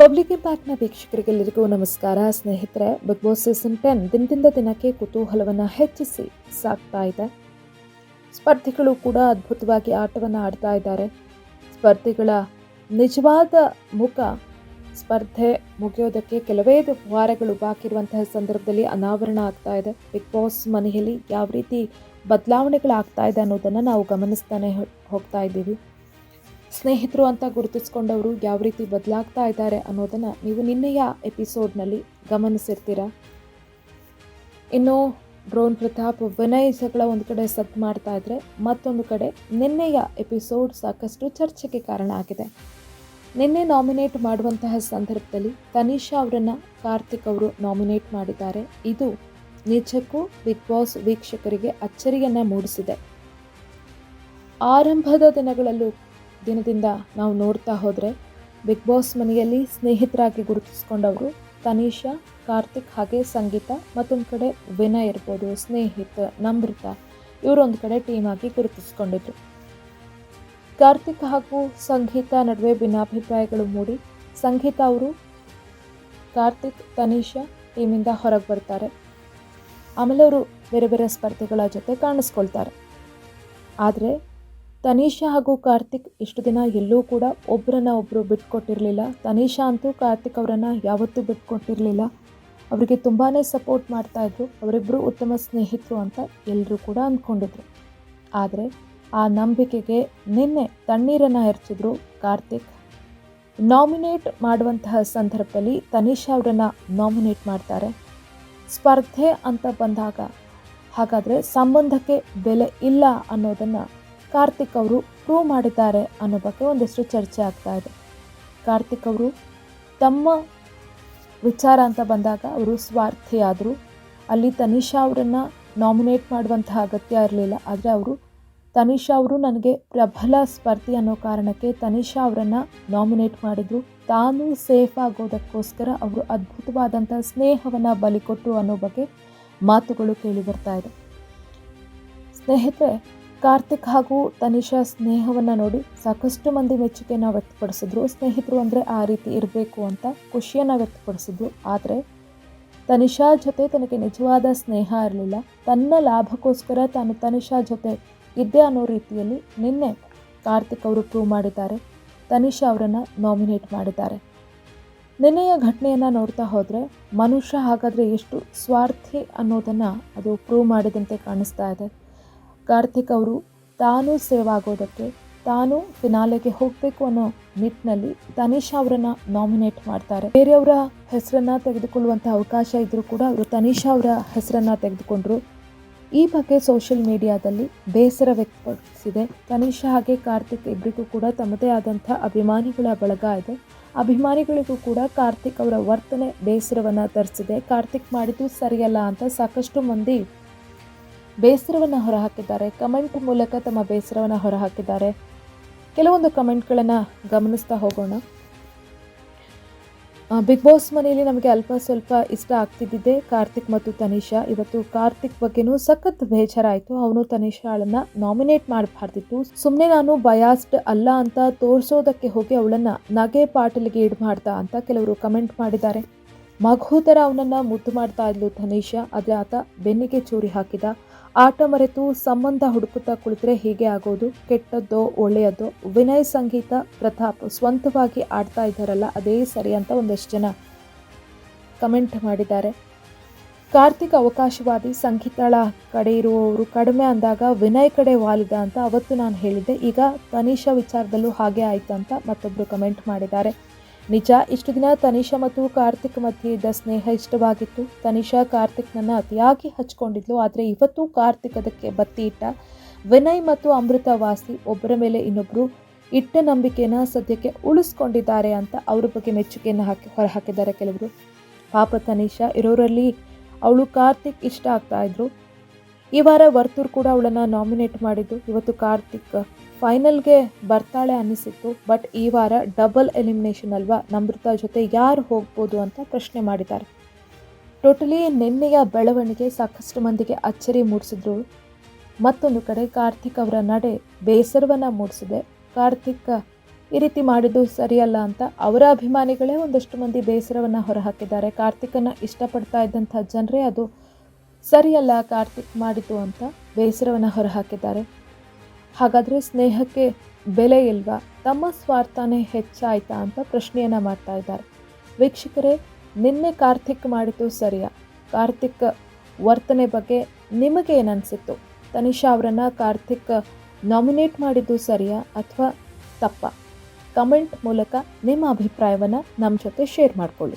Public ಇಂಪ್ಯಾಕ್ಟ್ನ ವೀಕ್ಷಕರಿಗೆಲ್ಲರಿಗೂ ನಮಸ್ಕಾರ. ಸ್ನೇಹಿತರೆ big boss season ten ದಿನದಿಂದ ದಿನಕ್ಕೆ ಕುತೂಹಲವನ್ನು ಹೆಚ್ಚಿಸಿ ಸಾಕ್ತಾ ಇದೆ. ಸ್ಪರ್ಧಿಗಳು ಕೂಡ ಅದ್ಭುತವಾಗಿ ಆಟವನ್ನು ಆಡ್ತಾ ಇದ್ದಾರೆ. ಸ್ಪರ್ಧಿಗಳ ನಿಜವಾದ ಮುಖ ಸ್ಪರ್ಧೆ ಮುಗಿಯೋದಕ್ಕೆ ಕೆಲವೇ ವಾರಗಳು ಬಾಕಿ ಇರುವಂತಹ ಸಂದರ್ಭದಲ್ಲಿ ಅನಾವರಣ ಆಗ್ತಾ ಇದೆ. ಬಿಗ್ ಬಾಸ್ ಮನೆಯಲ್ಲಿ ಯಾವ ರೀತಿ ಬದಲಾವಣೆಗಳಾಗ್ತಾ ಇದೆ ಅನ್ನೋದನ್ನು ನಾವು ಗಮನಿಸ್ತಾನೆ ಹೋಗ್ತಾ ಇದ್ದೀವಿ. ಸ್ನೇಹಿತರು ಅಂತ ಗುರುತಿಸ್ಕೊಂಡವರು ಯಾವ ರೀತಿ ಬದಲಾಗ್ತಾ ಇದ್ದಾರೆ ಅನ್ನೋದನ್ನು ನೀವು ನಿನ್ನೆಯ ಎಪಿಸೋಡ್ನಲ್ಲಿ ಗಮನಿಸಿರ್ತೀರ? ಇನ್ನು ಡ್ರೋನ್ ಪ್ರತಾಪ್ ವಿನಯ್ ಜಗಳ ಒಂದು ಕಡೆ ಸದ್ದು ಮಾಡ್ತಾ ಇದ್ರೆ ಮತ್ತೊಂದು ಕಡೆ ನಿನ್ನೆಯ ಎಪಿಸೋಡ್ ಸಾಕಷ್ಟು ಚರ್ಚೆಗೆ ಕಾರಣ ಆಗಿದೆ. ನಿನ್ನೆ ನಾಮಿನೇಟ್ ಮಾಡುವಂತಹ ಸಂದರ್ಭದಲ್ಲಿ ತನಿಷಾ ಅವರನ್ನು ಕಾರ್ತಿಕ್ ಅವರು ನಾಮಿನೇಟ್ ಮಾಡಿದ್ದಾರೆ. ಇದು ನಿಜಕ್ಕೂ ಬಿಗ್ ಬಾಸ್ ವೀಕ್ಷಕರಿಗೆ ಅಚ್ಚರಿಯನ್ನು ಮೂಡಿಸಿದೆ. ಆರಂಭದ ದಿನಗಳಲ್ಲೂ ದಿನದಿಂದ ನಾವು ನೋಡ್ತಾ ಹೋದರೆ ಬಿಗ್ ಬಾಸ್ ಮನೆಯಲ್ಲಿ ಸ್ನೇಹಿತರಾಗಿ ಗುರುತಿಸ್ಕೊಂಡವರು ತನಿಷಾ, ಕಾರ್ತಿಕ್ ಹಾಗೆ ಸಂಗೀತ ಮತ್ತೊಂದು ಕಡೆ ವಿನಯ್ ಇರ್ಬೋದು, ಸ್ನೇಹಿತ ನಮ್ರತ ಇವರೊಂದು ಕಡೆ ಟೀಮ್ ಆಗಿ ಗುರುತಿಸ್ಕೊಂಡಿದ್ರು. ಕಾರ್ತಿಕ್ ಹಾಗೂ ಸಂಗೀತ ನಡುವೆ ಭಿನ್ನಾಭಿಪ್ರಾಯಗಳು ಮೂಡಿ ಸಂಗೀತ ಅವರು, ಕಾರ್ತಿಕ್, ತನಿಷಾ ಟೀಮಿಂದ ಹೊರಗೆ ಬರ್ತಾರೆ. ಆಮೇಲೆ ಅವರು ಬೇರೆ ಬೇರೆ ಸ್ಪರ್ಧೆಗಳ ಜೊತೆ ಕಾಣಿಸ್ಕೊಳ್ತಾರೆ. ಆದರೆ ತನಿಷಾ ಹಾಗೂ ಕಾರ್ತಿಕ್ ಇಷ್ಟು ದಿನ ಎಲ್ಲೂ ಕೂಡ ಒಬ್ಬರನ್ನ ಒಬ್ಬರು ಬಿಟ್ಕೊಟ್ಟಿರಲಿಲ್ಲ. ತನಿಷಾ ಅಂತೂ ಕಾರ್ತಿಕ್ ಅವರನ್ನು ಯಾವತ್ತೂ ಬಿಟ್ಕೊಟ್ಟಿರಲಿಲ್ಲ. ಅವರಿಗೆ ತುಂಬಾ ಸಪೋರ್ಟ್ ಮಾಡ್ತಾಯಿದ್ರು ಅವರಿಬ್ಬರು ಉತ್ತಮ ಸ್ನೇಹಿತರು ಅಂತ ಎಲ್ಲರೂ ಕೂಡ ಅಂದ್ಕೊಂಡಿದ್ರು. ಆದರೆ ಆ ನಂಬಿಕೆಗೆ ನಿನ್ನೆ ತಣ್ಣೀರನ್ನು ಎರಚಿದ್ರು ಕಾರ್ತಿಕ್. ನಾಮಿನೇಟ್ ಮಾಡುವಂತಹ ಸಂದರ್ಭದಲ್ಲಿ ತನಿಷಾ ಅವರನ್ನು ನಾಮಿನೇಟ್ ಮಾಡ್ತಾರೆ. ಸ್ಪರ್ಧೆ ಅಂತ ಬಂದಾಗ ಹಾಗಾದರೆ ಸಂಬಂಧಕ್ಕೆ ಬೆಲೆ ಇಲ್ಲ ಅನ್ನೋದನ್ನು ಕಾರ್ತಿಕ್ ಅವರು ಪ್ರೂವ್ ಮಾಡಿದ್ದಾರೆ ಅನ್ನೋ ಬಗ್ಗೆ ಒಂದಿಷ್ಟು ಚರ್ಚೆ ಆಗ್ತಾ ಇದೆ. ಕಾರ್ತಿಕ್ ಅವರು ತಮ್ಮ ವಿಚಾರ ಅಂತ ಬಂದಾಗ ಅವರು ಸ್ವಾರ್ಥಿಯಾದರು. ಅಲ್ಲಿ ತನಿಷಾ ಅವರನ್ನು ನಾಮಿನೇಟ್ ಮಾಡುವಂತಹ ಅಗತ್ಯ ಇರಲಿಲ್ಲ. ಆದರೆ ಅವರು ತನಿಷಾ ಅವರು ನನಗೆ ಪ್ರಬಲ ಸ್ಪರ್ಧಿ ಅನ್ನೋ ಕಾರಣಕ್ಕೆ ತನಿಷಾ ಅವರನ್ನು ನಾಮಿನೇಟ್ ಮಾಡಿದರು. ತಾನು ಸೇಫ್ ಆಗೋದಕ್ಕೋಸ್ಕರ ಅವರು ಅದ್ಭುತವಾದಂಥ ಸ್ನೇಹವನ್ನು ಬಲಿಕೊಟ್ಟರು ಅನ್ನೋ ಬಗ್ಗೆ ಮಾತುಗಳು ಕೇಳಿ ಬರ್ತಾ ಇದೆ. ಸ್ನೇಹಿತರೆ ಕಾರ್ತಿಕ್ ಹಾಗೂ ತನಿಷಾ ಸ್ನೇಹವನ್ನು ನೋಡಿ ಸಾಕಷ್ಟು ಮಂದಿ ಮೆಚ್ಚುಗೆಯನ್ನು ವ್ಯಕ್ತಪಡಿಸಿದ್ರು. ಸ್ನೇಹಿತರು ಅಂದರೆ ಆ ರೀತಿ ಇರಬೇಕು ಅಂತ ಖುಷಿಯನ್ನು ವ್ಯಕ್ತಪಡಿಸಿದ್ರು. ಆದರೆ ತನಿಷಾ ಜೊತೆ ತನಗೆ ನಿಜವಾದ ಸ್ನೇಹ ಇರಲಿಲ್ಲ. ತನ್ನ ಲಾಭಕ್ಕೋಸ್ಕರ ತಾನು ತನಿಷಾ ಜೊತೆ ಇದ್ದೆ ಅನ್ನೋ ರೀತಿಯಲ್ಲಿ ನಿನ್ನೆ ಕಾರ್ತಿಕ್ ಅವರು ಪ್ರೂವ್ ಮಾಡಿದ್ದಾರೆ. ತನಿಷಾ ಅವರನ್ನು ನಾಮಿನೇಟ್ ಮಾಡಿದ್ದಾರೆ. ನಿನ್ನೆಯ ಘಟನೆಯನ್ನು ನೋಡ್ತಾ ಹೋದರೆ ಮನುಷ್ಯ ಹಾಗಾದರೆ ಎಷ್ಟು ಸ್ವಾರ್ಥಿ ಅನ್ನೋದನ್ನು ಅದು ಪ್ರೂವ್ ಮಾಡಿದಂತೆ ಕಾಣಿಸ್ತಾ ಇದೆ. ಕಾರ್ತಿಕ್ ಅವರು ತಾನು ಸೇವ್ ಆಗೋದಕ್ಕೆ ತಾನು ಫಿನಾಲೆಗೆ ಹೋಗಬೇಕು ಅನ್ನೋ ನಿಟ್ಟಿನಲ್ಲಿ ತನಿಷಾ ಅವರನ್ನ ನಾಮಿನೇಟ್ ಮಾಡ್ತಾರೆ. ಬೇರೆಯವರ ಹೆಸರನ್ನ ತೆಗೆದುಕೊಳ್ಳುವಂಥ ಅವಕಾಶ ಇದ್ರೂ ಕೂಡ ಅವರು ತನಿಷಾ ಅವರ ಹೆಸರನ್ನ ತೆಗೆದುಕೊಂಡ್ರು. ಈ ಬಗ್ಗೆ ಸೋಷಿಯಲ್ ಮೀಡಿಯಾದಲ್ಲಿ ಬೇಸರ ವ್ಯಕ್ತಪಡಿಸಿದೆ. ತನಿಷಾ ಹಾಗೆ ಕಾರ್ತಿಕ್ ಇಬ್ಬರಿಗೂ ಕೂಡ ತಮ್ಮದೇ ಆದಂಥ ಅಭಿಮಾನಿಗಳ ಬಳಗ ಇದೆ. ಅಭಿಮಾನಿಗಳಿಗೂ ಕೂಡ ಕಾರ್ತಿಕ್ ಅವರ ವರ್ತನೆ ಬೇಸರವನ್ನು ತರಿಸಿದೆ. ಕಾರ್ತಿಕ್ ಮಾಡಿದ್ದು ಸರಿಯಲ್ಲ ಅಂತ ಸಾಕಷ್ಟು ಮಂದಿ ಬೇಸರವನ್ನು ಹೊರಹಾಕಿದ್ದಾರೆ. ಕಮೆಂಟ್ ಮೂಲಕ ತಮ್ಮ ಬೇಸರವನ್ನು ಹೊರಹಾಕಿದ್ದಾರೆ. ಕೆಲವೊಂದು ಕಮೆಂಟ್ಗಳನ್ನು ಗಮನಿಸ್ತಾ ಹೋಗೋಣ. ಬಿಗ್ ಬಾಸ್ ಮನೆಯಲ್ಲಿ ನಮಗೆ ಅಲ್ಪ ಸ್ವಲ್ಪ ಇಷ್ಟ ಆಗ್ತಿದ್ದಿದ್ದೆ ಕಾರ್ತಿಕ್ ಮತ್ತು ತನಿಷಾ. ಇವತ್ತು ಕಾರ್ತಿಕ್ ಬಗ್ಗೆನೂ ಸಖತ್ ಬೇಜಾರಾಯಿತು. ಅವನು ತನಿಷಾಳನ್ನ ನಾಮಿನೇಟ್ ಮಾಡಬಾರ್ದಿತ್ತು. ಸುಮ್ಮನೆ ನಾನು ಬಯಾಸ್ಡ್ ಅಲ್ಲ ಅಂತ ತೋರಿಸೋದಕ್ಕೆ ಹೋಗಿ ಅವಳನ್ನ ನಗೆ ಪಾಟಲಿಗೆ ಇಡ್ ಮಾಡ್ತಾ ಅಂತ ಕೆಲವರು ಕಮೆಂಟ್ ಮಾಡಿದ್ದಾರೆ. ಮಗು ಥರ ಅವನನ್ನು ಮುದ್ದು ಮಾಡ್ತಾ ಇದ್ಲು ತನಿಷಾ. ಆದರೆ ಆತ ಬೆನ್ನಿಗೆ ಚೂರಿ ಹಾಕಿದ. ಆಟ ಮರೆತು ಸಂಬಂಧ ಹುಡುಕುತ್ತಾ ಕುಳಿತರೆ ಹೀಗೆ ಆಗೋದು ಕೆಟ್ಟದ್ದೋ ಒಳ್ಳೆಯದೋ ವಿನಯ್ ಸಂಗೀತ ಪ್ರತಾಪ್ ಸ್ವಂತವಾಗಿ ಆಡ್ತಾ ಇದ್ದಾರಲ್ಲ, ಅದೇ ಸರಿ ಅಂತ ಒಂದಷ್ಟು ಜನ ಕಮೆಂಟ್ ಮಾಡಿದ್ದಾರೆ. ಕಾರ್ತಿಕ್ ಅವಕಾಶವಾದಿ ಸಂಗೀತಳ ಕಡೆ ಇರುವವರು ಕಡಿಮೆ ಅಂದಾಗ ವಿನಯ್ ಕಡೆ ವಾಲಿದ ಅಂತ ಅವತ್ತು ನಾನು ಹೇಳಿದ್ದೆ. ಈಗ ತನಿಷಾ ವಿಚಾರದಲ್ಲೂ ಹಾಗೆ ಆಯ್ತು ಅಂತ ಮತ್ತೊಬ್ಬರು ಕಮೆಂಟ್ ಮಾಡಿದ್ದಾರೆ. ನಿಜ, ಇಷ್ಟು ದಿನ ತನಿಷಾ ಮತ್ತು ಕಾರ್ತಿಕ್ ಮಧ್ಯೆ ಇದ್ದ ಸ್ನೇಹ ಇಷ್ಟವಾಗಿತ್ತು. ತನಿಷಾ ಕಾರ್ತಿಕ್ನನ್ನು ಅತಿಯಾಗಿ ಹಚ್ಕೊಂಡಿದ್ಲು, ಆದರೆ ಇವತ್ತು ಕಾರ್ತಿಕ್ ಅದಕ್ಕೆ ಬತ್ತಿ ಇಟ್ಟ. ವಿನಯ್ ಮತ್ತು ಅಮೃತ ವಾಸಿ ಒಬ್ಬರ ಮೇಲೆ ಇನ್ನೊಬ್ಬರು ಇಟ್ಟ ನಂಬಿಕೆನ ಸದ್ಯಕ್ಕೆ ಉಳಿಸ್ಕೊಂಡಿದ್ದಾರೆ ಅಂತ ಅವ್ರ ಬಗ್ಗೆ ಮೆಚ್ಚುಗೆಯನ್ನು ಹಾಕಿ, ಹೊರಹಾಕಿದ್ದಾರೆ ಕೆಲವರು. ಪಾಪ ತನಿಷಾ ಇರೋರಲ್ಲಿ ಅವಳು ಕಾರ್ತಿಕ್ ಇಷ್ಟ ಆಗ್ತಾ ಇದ್ರು. ಈ ವಾರ ವರ್ತೂರ್ ಕೂಡ ಅವಳನ್ನು ನಾಮಿನೇಟ್ ಮಾಡಿದ್ದು, ಇವತ್ತು ಕಾರ್ತಿಕ್ ಫೈನಲ್ಗೆ ಬರ್ತಾಳೆ ಅನ್ನಿಸಿತ್ತು. ಬಟ್ ಈ ವಾರ ಡಬಲ್ ಎಲಿಮಿನೇಷನ್ ಅಲ್ವಾ? ನಮೃತ ಜೊತೆ ಯಾರು ಹೋಗ್ಬೋದು ಅಂತ ಪ್ರಶ್ನೆ ಮಾಡಿದ್ದಾರೆ. ಟೋಟಲಿ ನಿನ್ನೆಯ ಬೆಳವಣಿಗೆ ಸಾಕಷ್ಟು ಮಂದಿಗೆ ಅಚ್ಚರಿ ಮೂಡಿಸಿದ್ರು. ಮತ್ತೊಂದು ಕಡೆ ಕಾರ್ತಿಕ್ ಅವರ ನಡೆ ಬೇಸರವನ್ನು ಮೂಡಿಸಿದೆ. ಕಾರ್ತಿಕ್, ಈ ರೀತಿ ಮಾಡಿದ್ದು ಸರಿಯಲ್ಲ ಅಂತ ಅವರ ಅಭಿಮಾನಿಗಳೇ ಒಂದಷ್ಟು ಮಂದಿ ಬೇಸರವನ್ನು ಹೊರಹಾಕಿದ್ದಾರೆ. ಕಾರ್ತಿಕನ್ನು ಇಷ್ಟಪಡ್ತಾ ಇದ್ದಂಥ ಜನರೇ ಅದು ಸರಿಯಲ್ಲ ಕಾರ್ತಿಕ್ ಮಾಡಿದ್ದು ಅಂತ ಬೇಸರವನ್ನು ಹೊರಹಾಕಿದ್ದಾರೆ. ಹಾಗಾದರೆ ಸ್ನೇಹಕ್ಕೆ ಬೆಲೆ ಇಲ್ವಾ? ತಮ್ಮ ಸ್ವಾರ್ಥನೇ ಹೆಚ್ಚಾಯ್ತಾ ಅಂತ ಪ್ರಶ್ನೆಯನ್ನು ಮಾಡ್ತಾ ಇದ್ದಾರೆ. ವೀಕ್ಷಕರೇ, ನಿನ್ನೆ ಕಾರ್ತಿಕ್ ಮಾಡಿದ್ದು ಸರಿಯಾ? ಕಾರ್ತಿಕ್ ವರ್ತನೆ ಬಗ್ಗೆ ನಿಮಗೆ ಏನನ್ಸಿತ್ತು? ತನಿಷಾ ಅವರನ್ನು ಕಾರ್ತಿಕ್ ನಾಮಿನೇಟ್ ಮಾಡಿದ್ದು ಸರಿಯಾ ಅಥವಾ ತಪ್ಪ? ಕಮೆಂಟ್ ಮೂಲಕ ನಿಮ್ಮ ಅಭಿಪ್ರಾಯವನ್ನು ನಮ್ಮ ಜೊತೆ ಶೇರ್ ಮಾಡಿಕೊಳ್ಳಿ.